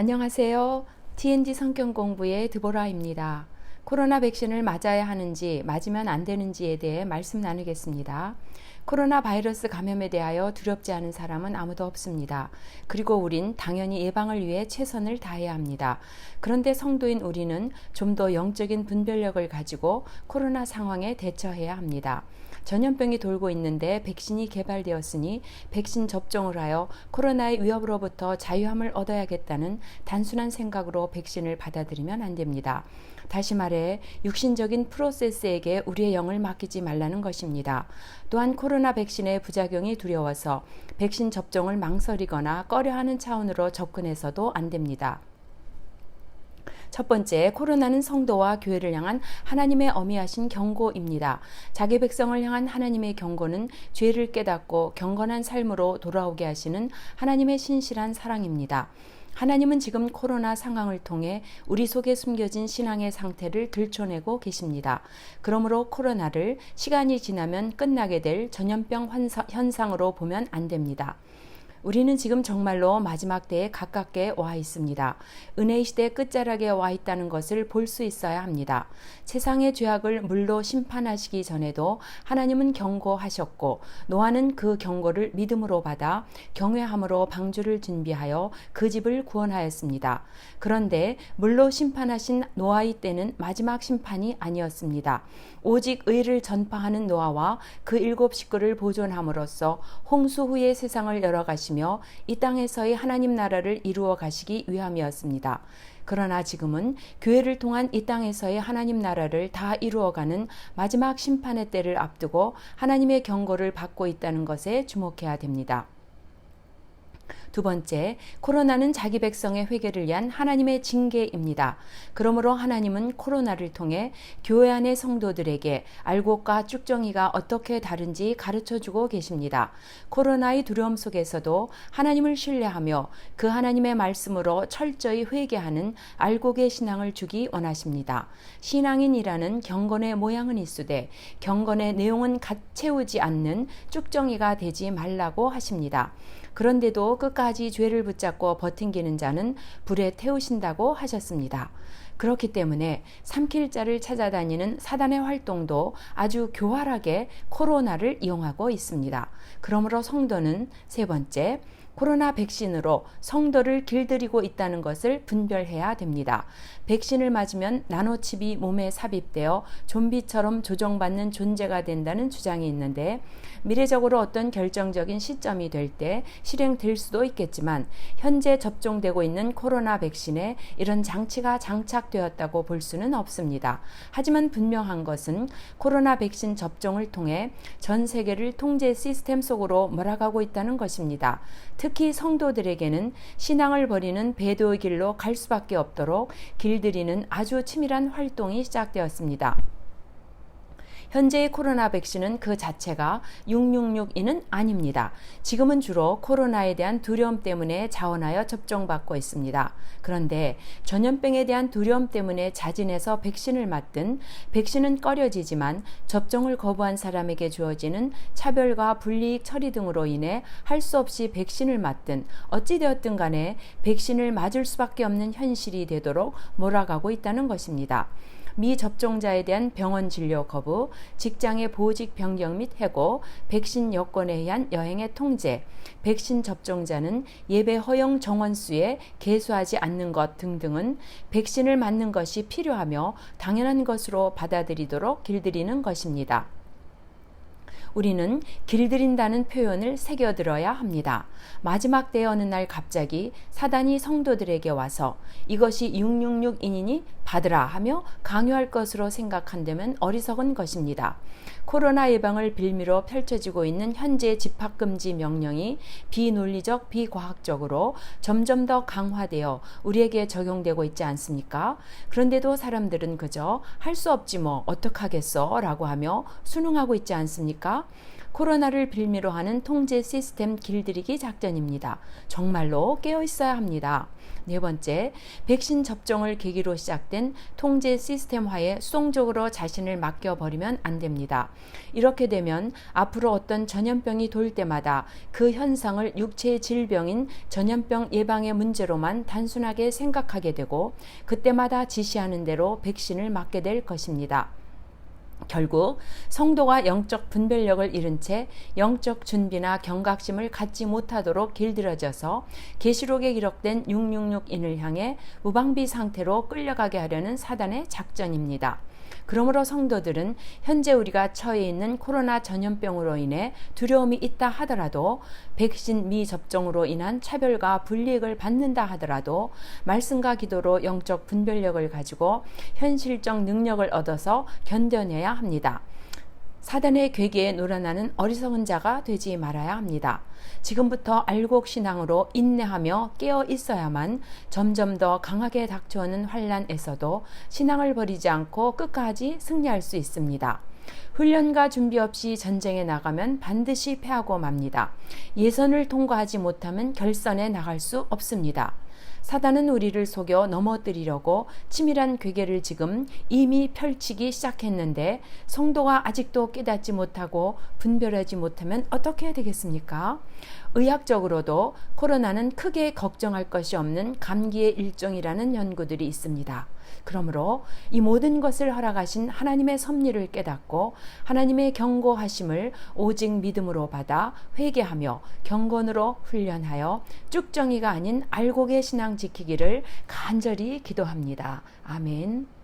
안녕하세요. TNG 성경 공부의 드보라입니다. 코로나 백신을 맞아야 하는지 맞으면 안 되는지에 대해 말씀 나누겠습니다. 코로나 바이러스 감염에 대하여 두렵지 않은 사람은 아무도 없습니다. 그리고 우린 당연히 예방을 위해 최선을 다해야 합니다. 그런데 성도인 우리는 좀 더 영적인 분별력을 가지고 코로나 상황에 대처해야 합니다. 전염병이 돌고 있는데 백신이 개발되었으니 백신 접종을 하여 코로나의 위협으로부터 자유함을 얻어야겠다는 단순한 생각으로 백신을 받아들이면 안 됩니다. 다시 말해 육신적인 프로세스에게 우리의 영을 맡기지 말라는 것입니다. 또한 코로나 백신의 부작용이 두려워서 백신 접종을 망설이거나 꺼려하는 차원으로 접근해서도 안 됩니다. 첫 번째, 코로나는 성도와 교회를 향한 하나님의 어미하신 경고입니다. 자기 백성을 향한 하나님의 경고는 죄를 깨닫고 경건한 삶으로 돌아오게 하시는 하나님의 신실한 사랑입니다. 하나님은 지금 코로나 상황을 통해 우리 속에 숨겨진 신앙의 상태를 들춰내고 계십니다. 그러므로 코로나를 시간이 지나면 끝나게 될 전염병 현상으로 보면 안 됩니다. 우리는 지금 정말로 마지막 때에 가깝게 와 있습니다. 은혜의 시대 끝자락에 와 있다는 것을 볼 수 있어야 합니다. 세상의 죄악을 물로 심판하시기 전에도 하나님은 경고하셨고 노아는 그 경고를 믿음으로 받아 경외함으로 방주를 준비하여 그 집을 구원하였습니다. 그런데 물로 심판하신 노아의 때는 마지막 심판이 아니었습니다. 오직 의를 전파하는 노아와 그 일곱 식구를 보존함으로써 홍수 후의 세상을 열어가시 며 이 땅에서의 하나님 나라를 이루어 가시기 위함이었습니다. 그러나 지금은 교회를 통한 이 땅에서의 하나님 나라를 다 이루어가는 마지막 심판의 때를 앞두고 하나님의 경고를 받고 있다는 것에 주목해야 됩니다. 두 번째, 코로나는 자기 백성의 회개를 위한 하나님의 징계입니다. 그러므로 하나님은 코로나를 통해 교회 안의 성도들에게 알곡과 쭉정이가 어떻게 다른지 가르쳐 주고 계십니다. 코로나의 두려움 속에서도 하나님을 신뢰하며 그 하나님의 말씀으로 철저히 회개하는 알곡의 신앙을 주기 원하십니다. 신앙인이라는 경건의 모양은 있으되 경건의 내용은 갓 채우지 않는 쭉정이가 되지 말라고 하십니다. 그런데도 끝까지 죄를 붙잡고 버틴기는 자는 불에 태우신다고 하셨습니다. 그렇기 때문에 삼킬 자를 찾아다니는 사단의 활동도 아주 교활하게 코로나를 이용하고 있습니다. 그러므로 성도는 세 번째, 코로나 백신으로 성도를 길들이고 있다는 것을 분별해야 됩니다. 백신을 맞으면 나노칩이 몸에 삽입되어 좀비처럼 조정받는 존재가 된다는 주장이 있는데 미래적으로 어떤 결정적인 시점이 될 때 실행될 수도 있겠지만 현재 접종되고 있는 코로나 백신에 이런 장치가 장착되었다고 볼 수는 없습니다. 하지만 분명한 것은 코로나 백신 접종을 통해 전 세계를 통제 시스템 속으로 몰아가고 있다는 것입니다. 특히 성도들에게는 신앙을 버리는 배도의 길로 갈 수밖에 없도록 길들이는 아주 치밀한 활동이 시작되었습니다. 현재의 코로나 백신은 그 자체가 666이는 아닙니다. 지금은 주로 코로나에 대한 두려움 때문에 자원하여 접종받고 있습니다. 그런데 전염병에 대한 두려움 때문에 자진해서 백신을 맞든 백신은 꺼려지지만 접종을 거부한 사람에게 주어지는 차별과 불이익 처리 등으로 인해 할 수 없이 백신을 맞든 어찌되었든 간에 백신을 맞을 수밖에 없는 현실이 되도록 몰아가고 있다는 것입니다. 미접종자에 대한 병원 진료 거부, 직장의 보직 변경 및 해고, 백신 여권에 의한 여행의 통제, 백신 접종자는 예배 허용 정원수에 개수하지 않는 것 등등은 백신을 맞는 것이 필요하며 당연한 것으로 받아들이도록 길들이는 것입니다. 우리는 길들인다는 표현을 새겨들어야 합니다. 마지막 때 어느 날 갑자기 사단이 성도들에게 와서 이것이 666인이니 받으라 하며 강요할 것으로 생각한다면 어리석은 것입니다. 코로나 예방을 빌미로 펼쳐지고 있는 현재 집합금지 명령이 비논리적, 비과학적으로 점점 더 강화되어 우리에게 적용되고 있지 않습니까? 그런데도 사람들은 그저 할 수 없지 뭐 어떡하겠어 라고 하며 순응하고 있지 않습니까? 코로나를 빌미로 하는 통제 시스템 길들이기 작전입니다. 정말로 깨어 있어야 합니다. 네 번째, 백신 접종을 계기로 시작된 통제 시스템화에 수동적으로 자신을 맡겨버리면 안 됩니다. 이렇게 되면 앞으로 어떤 전염병이 돌 때마다 그 현상을 육체의 질병인 전염병 예방의 문제로만 단순하게 생각하게 되고 그때마다 지시하는 대로 백신을 맞게 될 것입니다. 결국 성도가 영적 분별력을 잃은 채 영적 준비나 경각심을 갖지 못하도록 길들여져서 계시록에 기록된 666인을 향해 무방비 상태로 끌려가게 하려는 사단의 작전입니다. 그러므로 성도들은 현재 우리가 처해 있는 코로나 전염병으로 인해 두려움이 있다 하더라도 백신 미접종으로 인한 차별과 불이익을 받는다 하더라도 말씀과 기도로 영적 분별력을 가지고 현실적 능력을 얻어서 견뎌내야 합니다. 사단의 괴계에 놀아나는 어리석은 자가 되지 말아야 합니다. 지금부터 알곡 신앙으로 인내하며 깨어 있어야만 점점 더 강하게 닥쳐오는 환란에서도 신앙을 버리지 않고 끝까지 승리할 수 있습니다. 훈련과 준비 없이 전쟁에 나가면 반드시 패하고 맙니다. 예선을 통과하지 못하면 결선에 나갈 수 없습니다. 사단은 우리를 속여 넘어뜨리려고 치밀한 괴계를 지금 이미 펼치기 시작했는데 성도가 아직도 깨닫지 못하고 분별하지 못하면 어떻게 되겠습니까? 의학적으로도 코로나는 크게 걱정할 것이 없는 감기의 일종이라는 연구들이 있습니다. 그러므로 이 모든 것을 허락하신 하나님의 섭리를 깨닫고 하나님의 경고하심을 오직 믿음으로 받아 회개하며 경건으로 훈련하여 쭉정이가 아닌 알곡의 신앙 지키기를 간절히 기도합니다. 아멘.